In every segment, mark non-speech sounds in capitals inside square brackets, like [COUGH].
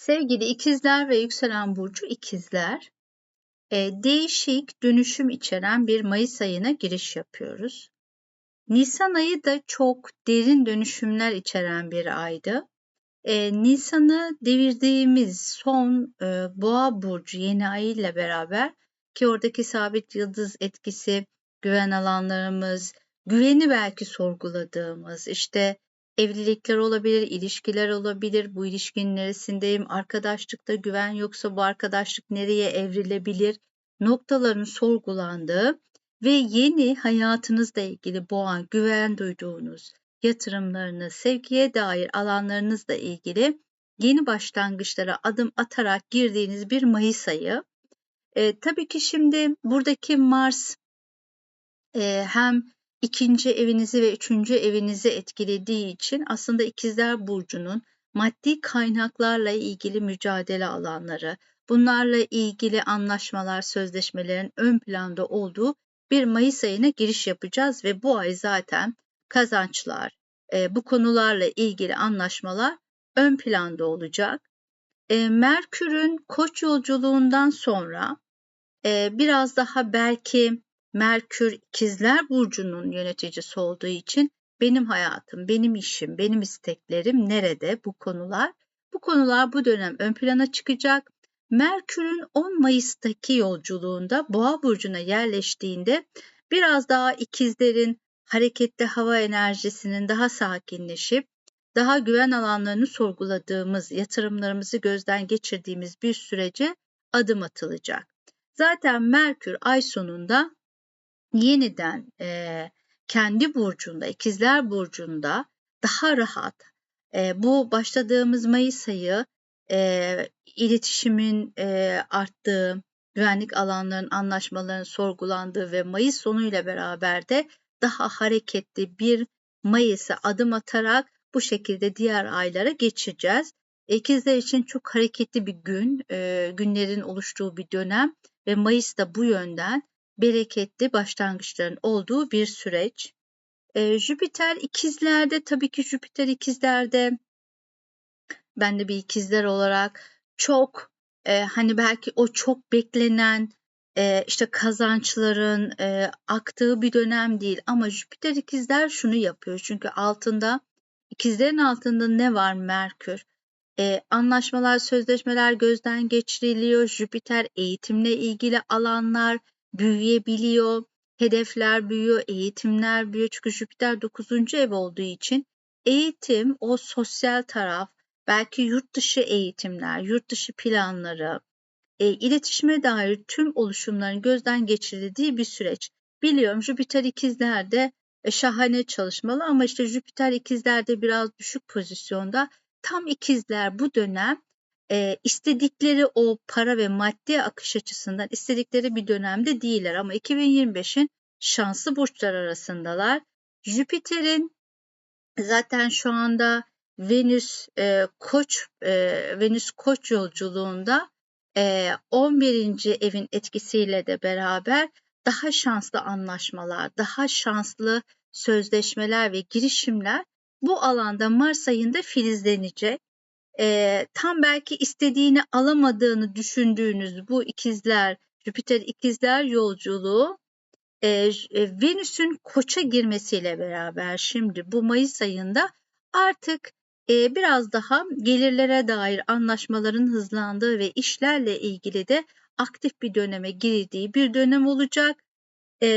Sevgili ikizler ve yükselen burcu ikizler, e, değişik dönüşüm içeren bir Mayıs ayına giriş yapıyoruz. Nisan ayı da çok derin dönüşümler içeren bir aydı. E, Nisan'ı devirdiğimiz son e, Boğa burcu yeni ay ile beraber ki oradaki sabit yıldız etkisi, güven alanlarımız, güveni belki sorguladığımız, işte evlilikler olabilir, ilişkiler olabilir. Bu ilişkinin neresindeyim? Arkadaşlıkta güven yoksa bu arkadaşlık nereye evrilebilir? Noktaların sorgulandığı ve yeni hayatınızla ilgili boğan, güven duyduğunuz yatırımlarınız, sevgiye dair alanlarınızla ilgili yeni başlangıçlara adım atarak girdiğiniz bir Mayıs ayı. E, tabii ki şimdi buradaki Mars e, hem ikinci evinizi ve üçüncü evinizi etkilediği için aslında ikizler burcunun maddi kaynaklarla ilgili mücadele alanları, bunlarla ilgili anlaşmalar, sözleşmelerin ön planda olduğu bir Mayıs ayına giriş yapacağız ve bu ay zaten kazançlar, e, bu konularla ilgili anlaşmalar ön planda olacak. E, Merkür'ün koç yolculuğundan sonra e, biraz daha belki Merkür ikizler burcunun yöneticisi olduğu için benim hayatım, benim işim, benim isteklerim nerede bu konular? Bu konular bu dönem ön plana çıkacak. Merkür'ün 10 Mayıs'taki yolculuğunda Boğa burcuna yerleştiğinde biraz daha ikizlerin hareketli hava enerjisinin daha sakinleşip daha güven alanlarını sorguladığımız, yatırımlarımızı gözden geçirdiğimiz bir sürece adım atılacak. Zaten Merkür ay sonunda yeniden e, kendi burcunda, ikizler burcunda daha rahat e, bu başladığımız Mayıs ayı e, iletişimin e, arttığı, güvenlik alanlarının anlaşmaların sorgulandığı ve Mayıs sonuyla beraber de daha hareketli bir Mayıs'a adım atarak bu şekilde diğer aylara geçeceğiz. İkizler için çok hareketli bir gün, e, günlerin oluştuğu bir dönem ve Mayıs da bu yönden bereketli başlangıçların olduğu bir süreç. E, Jüpiter ikizlerde tabii ki Jüpiter ikizlerde. Ben de bir ikizler olarak çok e, hani belki o çok beklenen e, işte kazançların e, aktığı bir dönem değil. Ama Jüpiter ikizler şunu yapıyor. Çünkü altında ikizlerin altında ne var Merkür? E, anlaşmalar sözleşmeler gözden geçiriliyor. Jüpiter eğitimle ilgili alanlar büyüyebiliyor. Hedefler büyüyor, eğitimler büyüyor. Çünkü Jüpiter 9. ev olduğu için eğitim, o sosyal taraf, belki yurt dışı eğitimler, yurt dışı planları, e, iletişime dair tüm oluşumların gözden geçirildiği bir süreç. Biliyorum Jüpiter ikizlerde e, şahane çalışmalı ama işte Jüpiter ikizlerde biraz düşük pozisyonda. Tam ikizler bu dönem e, istedikleri o para ve maddi akış açısından istedikleri bir dönemde değiller ama 2025'in şanslı burçlar arasındalar. Jüpiter'in zaten şu anda Venüs e, Koç e, Venüs Koç yolculuğunda e, 11. evin etkisiyle de beraber daha şanslı anlaşmalar, daha şanslı sözleşmeler ve girişimler bu alanda Mars ayında filizlenecek e, tam belki istediğini alamadığını düşündüğünüz bu ikizler, Jüpiter ikizler yolculuğu e, Venüs'ün koça girmesiyle beraber şimdi bu Mayıs ayında artık e, biraz daha gelirlere dair anlaşmaların hızlandığı ve işlerle ilgili de aktif bir döneme girdiği bir dönem olacak. E,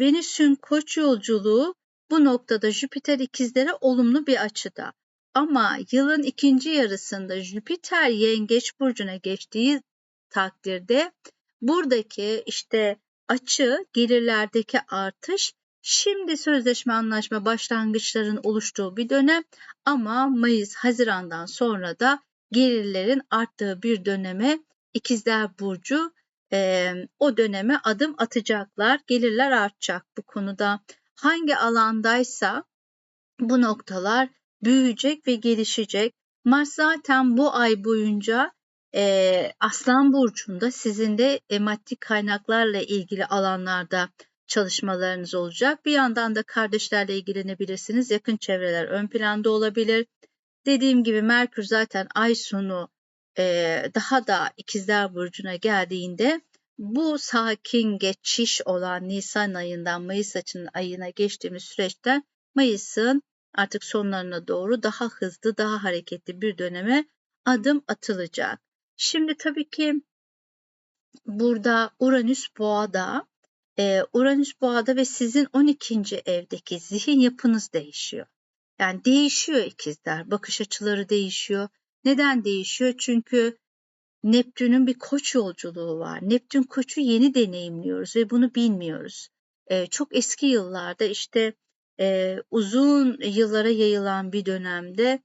Venüs'ün koç yolculuğu bu noktada Jüpiter ikizlere olumlu bir açıda. Ama yılın ikinci yarısında Jüpiter Yengeç burcuna geçtiği takdirde buradaki işte açı, gelirlerdeki artış şimdi sözleşme anlaşma başlangıçların oluştuğu bir dönem ama Mayıs Haziran'dan sonra da gelirlerin arttığı bir döneme İkizler Burcu e, o döneme adım atacaklar. Gelirler artacak bu konuda. Hangi alandaysa bu noktalar büyüyecek ve gelişecek. Mars zaten bu ay boyunca e, Aslan Burcu'nda sizin de e, maddi kaynaklarla ilgili alanlarda çalışmalarınız olacak. Bir yandan da kardeşlerle ilgilenebilirsiniz. Yakın çevreler ön planda olabilir. Dediğim gibi Merkür zaten ay sonu daha da ikizler burcuna geldiğinde bu sakin geçiş olan Nisan ayından Mayıs ayına geçtiğimiz süreçten Mayıs'ın artık sonlarına doğru daha hızlı, daha hareketli bir döneme adım atılacak. Şimdi tabii ki burada Uranüs Boğa'da, e, Uranüs Boğa'da ve sizin 12. evdeki zihin yapınız değişiyor. Yani değişiyor ikizler, bakış açıları değişiyor. Neden değişiyor? Çünkü Neptün'ün bir koç yolculuğu var. Neptün koçu yeni deneyimliyoruz ve bunu bilmiyoruz. Ee, çok eski yıllarda işte e, uzun yıllara yayılan bir dönemde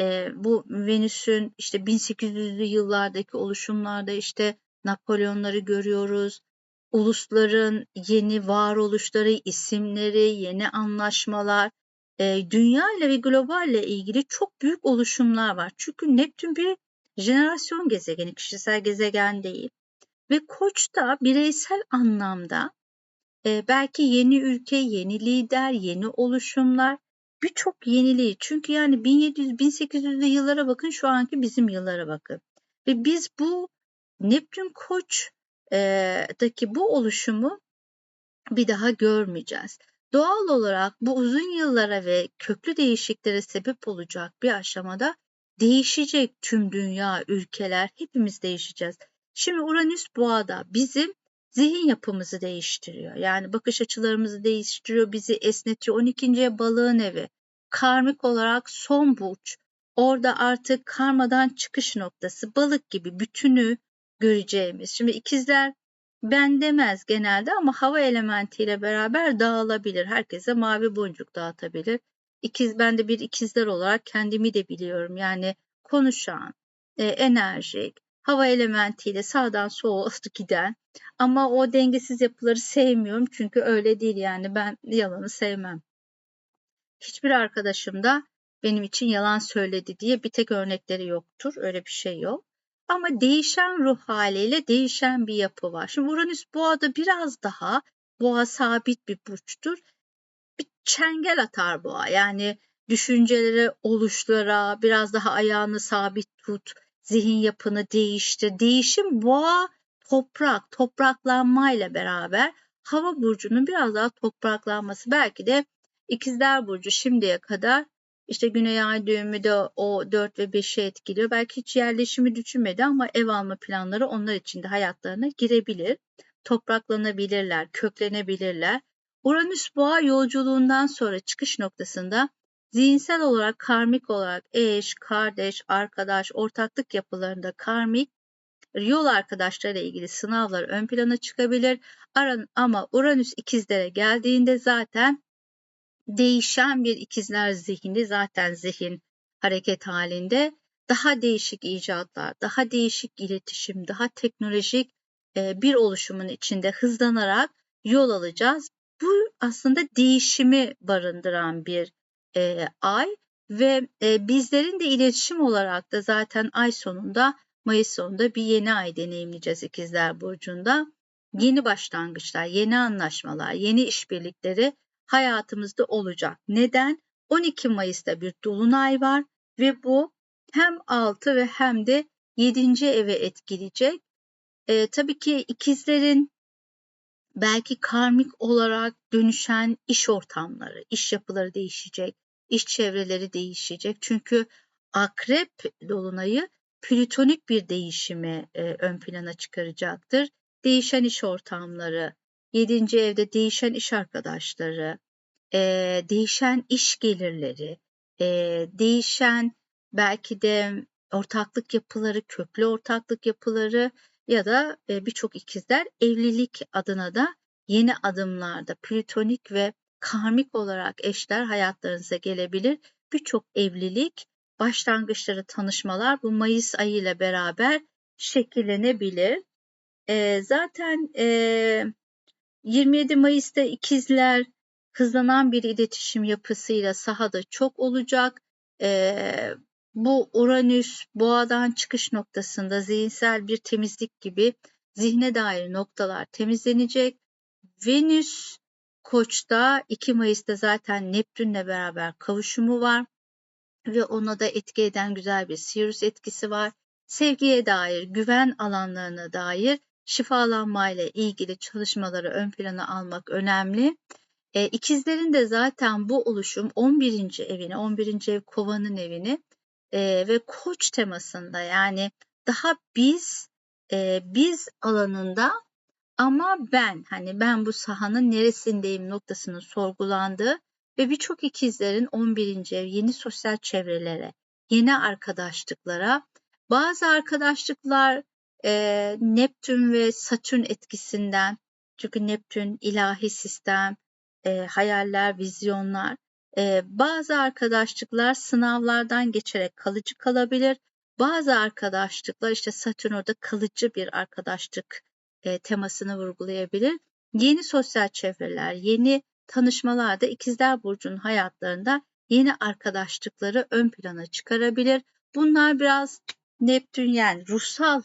e, bu Venüs'ün işte 1800'lü yıllardaki oluşumlarda işte Napolyonları görüyoruz. Ulusların yeni varoluşları, isimleri, yeni anlaşmalar, e, dünya ile ve globalle ilgili çok büyük oluşumlar var. Çünkü Neptün bir jenerasyon gezegeni, kişisel gezegen değil. Ve Koç da bireysel anlamda e, belki yeni ülke, yeni lider, yeni oluşumlar, birçok yeniliği. Çünkü yani 1700-1800'lü yıllara bakın, şu anki bizim yıllara bakın. Ve biz bu Neptün Koç'daki bu oluşumu bir daha görmeyeceğiz. Doğal olarak bu uzun yıllara ve köklü değişikliklere sebep olacak bir aşamada değişecek tüm dünya, ülkeler, hepimiz değişeceğiz. Şimdi Uranüs boğada bizim zihin yapımızı değiştiriyor. Yani bakış açılarımızı değiştiriyor, bizi esnetiyor. 12. balığın evi. Karmik olarak son burç. Orada artık karmadan çıkış noktası balık gibi bütünü göreceğimiz. Şimdi ikizler ben demez genelde ama hava elementiyle beraber dağılabilir. Herkese mavi boncuk dağıtabilir. İkiz ben de bir ikizler olarak kendimi de biliyorum. Yani konuşan, e, enerjik, hava elementiyle sağdan sola [LAUGHS] giden ama o dengesiz yapıları sevmiyorum çünkü öyle değil yani ben yalanı sevmem. Hiçbir arkadaşım da benim için yalan söyledi diye bir tek örnekleri yoktur. Öyle bir şey yok. Ama değişen ruh haliyle değişen bir yapı var. Şimdi Uranüs boğada biraz daha boğa sabit bir burçtur. Bir çengel atar boğa. Yani düşüncelere, oluşlara biraz daha ayağını sabit tut, zihin yapını değiştir. Değişim boğa toprak, topraklanmayla beraber hava burcunun biraz daha topraklanması. Belki de ikizler burcu şimdiye kadar işte Güney Ay düğümü de o 4 ve 5'i etkiliyor. Belki hiç yerleşimi düşünmedi ama ev alma planları onlar için de hayatlarına girebilir. Topraklanabilirler, köklenebilirler. Uranüs boğa yolculuğundan sonra çıkış noktasında zihinsel olarak karmik olarak eş, kardeş, arkadaş, ortaklık yapılarında karmik yol arkadaşlarıyla ilgili sınavlar ön plana çıkabilir. Ama Uranüs ikizlere geldiğinde zaten değişen bir ikizler zihni zaten zihin hareket halinde daha değişik icatlar, daha değişik iletişim, daha teknolojik e, bir oluşumun içinde hızlanarak yol alacağız. Bu aslında değişimi barındıran bir e, ay ve e, bizlerin de iletişim olarak da zaten ay sonunda Mayıs sonunda bir yeni ay deneyimleyeceğiz ikizler burcunda. Yeni başlangıçlar, yeni anlaşmalar, yeni işbirlikleri hayatımızda olacak. Neden? 12 Mayıs'ta bir dolunay var ve bu hem 6 ve hem de 7. eve etkileyecek. E, tabii ki ikizlerin belki karmik olarak dönüşen iş ortamları, iş yapıları değişecek, iş çevreleri değişecek. Çünkü akrep dolunayı plütonik bir değişimi e, ön plana çıkaracaktır. Değişen iş ortamları, Yedinci evde değişen iş arkadaşları, e, değişen iş gelirleri, e, değişen belki de ortaklık yapıları, köklü ortaklık yapıları ya da e, birçok ikizler evlilik adına da yeni adımlarda plütonik ve karmik olarak eşler hayatlarınıza gelebilir. Birçok evlilik başlangıçları, tanışmalar bu Mayıs ayı ile beraber şekillenebilir. E, zaten e, 27 Mayıs'ta ikizler hızlanan bir iletişim yapısıyla sahada çok olacak. Ee, bu Uranüs boğadan çıkış noktasında zihinsel bir temizlik gibi zihne dair noktalar temizlenecek. Venüs Koç'ta 2 Mayıs'ta zaten Neptün'le beraber kavuşumu var ve ona da etki eden güzel bir Sirius etkisi var. sevgiye dair, güven alanlarına dair şifalanmayla ilgili çalışmaları ön plana almak önemli. E, ikizlerin de zaten bu oluşum 11. evini, 11. ev kovanın evini e, ve koç temasında yani daha biz e, biz alanında ama ben hani ben bu sahanın neresindeyim noktasının sorgulandığı ve birçok ikizlerin 11. ev yeni sosyal çevrelere, yeni arkadaşlıklara, bazı arkadaşlıklar e, Neptün ve Satürn etkisinden çünkü Neptün ilahi sistem, e, hayaller, vizyonlar. E, bazı arkadaşlıklar sınavlardan geçerek kalıcı kalabilir. Bazı arkadaşlıklar işte Satürn orada kalıcı bir arkadaşlık e, temasını vurgulayabilir. Yeni sosyal çevreler, yeni tanışmalar da ikizler burcunun hayatlarında yeni arkadaşlıkları ön plana çıkarabilir. Bunlar biraz Neptün yani ruhsal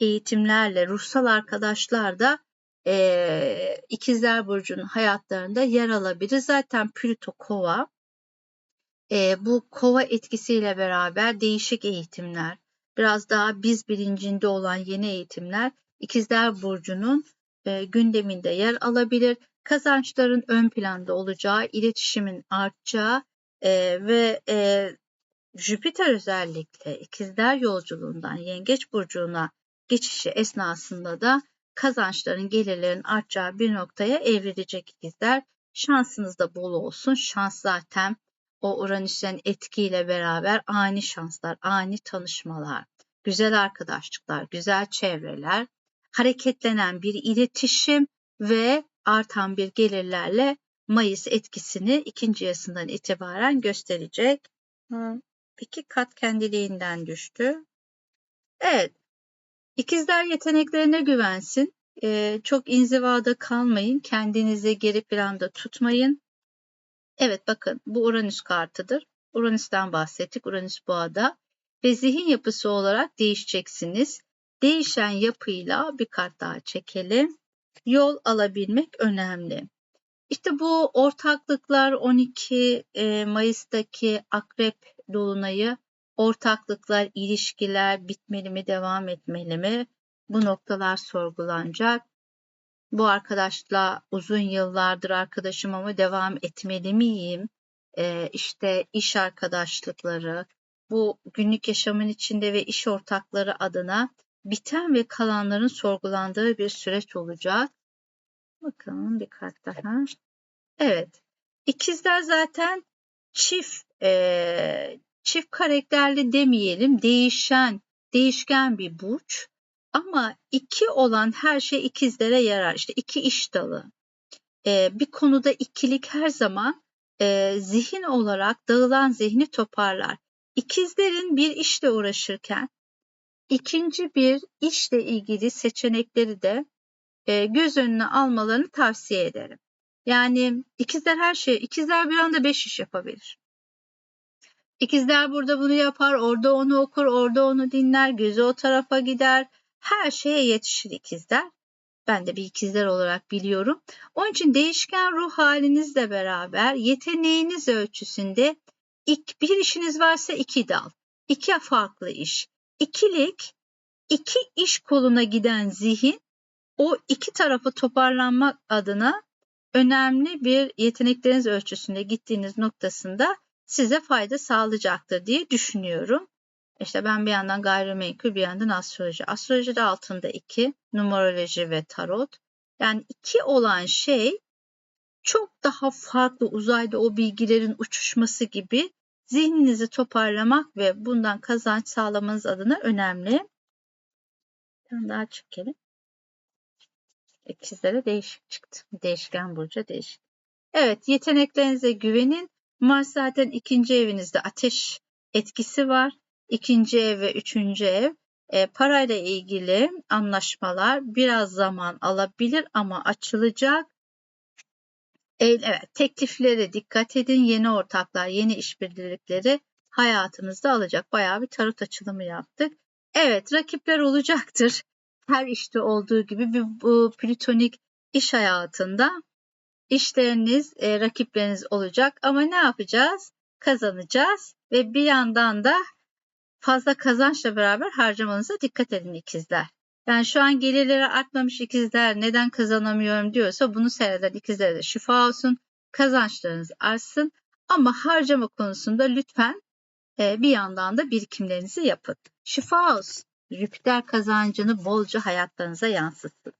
eğitimlerle, ruhsal arkadaşlar da e, İkizler Burcu'nun hayatlarında yer alabilir. Zaten Plüto kova e, bu kova etkisiyle beraber değişik eğitimler, biraz daha biz bilincinde olan yeni eğitimler İkizler Burcu'nun e, gündeminde yer alabilir. Kazançların ön planda olacağı, iletişimin artacağı e, ve e, Jüpiter özellikle ikizler yolculuğundan yengeç burcuna geçişi esnasında da kazançların, gelirlerin artacağı bir noktaya evrilecek ikizler. Şansınız da bol olsun. Şans zaten o Uranüs'ün etkiyle beraber ani şanslar, ani tanışmalar, güzel arkadaşlıklar, güzel çevreler, hareketlenen bir iletişim ve artan bir gelirlerle Mayıs etkisini ikinci yarısından itibaren gösterecek. İki kat kendiliğinden düştü. Evet, İkizler yeteneklerine güvensin. Ee, çok inzivada kalmayın. Kendinizi geri planda tutmayın. Evet bakın bu Uranüs kartıdır. Uranüs'ten bahsettik. Uranüs boğada. Ve zihin yapısı olarak değişeceksiniz. Değişen yapıyla bir kart daha çekelim. Yol alabilmek önemli. İşte bu ortaklıklar 12 e, Mayıs'taki Akrep Dolunay'ı ortaklıklar, ilişkiler bitmeli mi, devam etmeli mi? Bu noktalar sorgulanacak. Bu arkadaşla uzun yıllardır arkadaşım ama devam etmeli miyim? Ee, işte iş arkadaşlıkları, bu günlük yaşamın içinde ve iş ortakları adına biten ve kalanların sorgulandığı bir süreç olacak. Bakalım bir kart daha. Evet. İkizler zaten çift e, çift karakterli demeyelim, değişen, değişken bir burç. Ama iki olan her şey ikizlere yarar. İşte iki iş dalı. Ee, bir konuda ikilik her zaman e, zihin olarak dağılan zihni toparlar. İkizlerin bir işle uğraşırken ikinci bir işle ilgili seçenekleri de e, göz önüne almalarını tavsiye ederim. Yani ikizler her şey, ikizler bir anda beş iş yapabilir. İkizler burada bunu yapar, orada onu okur, orada onu dinler, gözü o tarafa gider. Her şeye yetişir ikizler. Ben de bir ikizler olarak biliyorum. Onun için değişken ruh halinizle beraber yeteneğiniz ölçüsünde ilk bir işiniz varsa iki dal, iki farklı iş. İkilik, iki iş koluna giden zihin o iki tarafı toparlanmak adına önemli bir yetenekleriniz ölçüsünde gittiğiniz noktasında size fayda sağlayacaktır diye düşünüyorum. İşte ben bir yandan gayrimenkul bir yandan astroloji. Astroloji de altında iki, numeroloji ve tarot. Yani iki olan şey çok daha farklı uzayda o bilgilerin uçuşması gibi zihninizi toparlamak ve bundan kazanç sağlamanız adına önemli. Bir daha çekelim. İkizlere değişik çıktı. Değişken burcu değişik. Evet yeteneklerinize güvenin. Mars zaten ikinci evinizde ateş etkisi var. İkinci ev ve üçüncü ev e, parayla ilgili anlaşmalar biraz zaman alabilir ama açılacak. Evet, tekliflere dikkat edin. Yeni ortaklar, yeni işbirlikleri hayatınızda alacak. Bayağı bir tarot açılımı yaptık. Evet, rakipler olacaktır. Her işte olduğu gibi bir, bu plütonik iş hayatında işleriniz, e, rakipleriniz olacak ama ne yapacağız? Kazanacağız ve bir yandan da fazla kazançla beraber harcamanıza dikkat edin ikizler. Yani şu an gelirleri artmamış ikizler neden kazanamıyorum diyorsa bunu seyreden ikizlere de şifa olsun. Kazançlarınız artsın ama harcama konusunda lütfen e, bir yandan da birikimlerinizi yapın. Şifa olsun. Jüpiter kazancını bolca hayatlarınıza yansıtsın.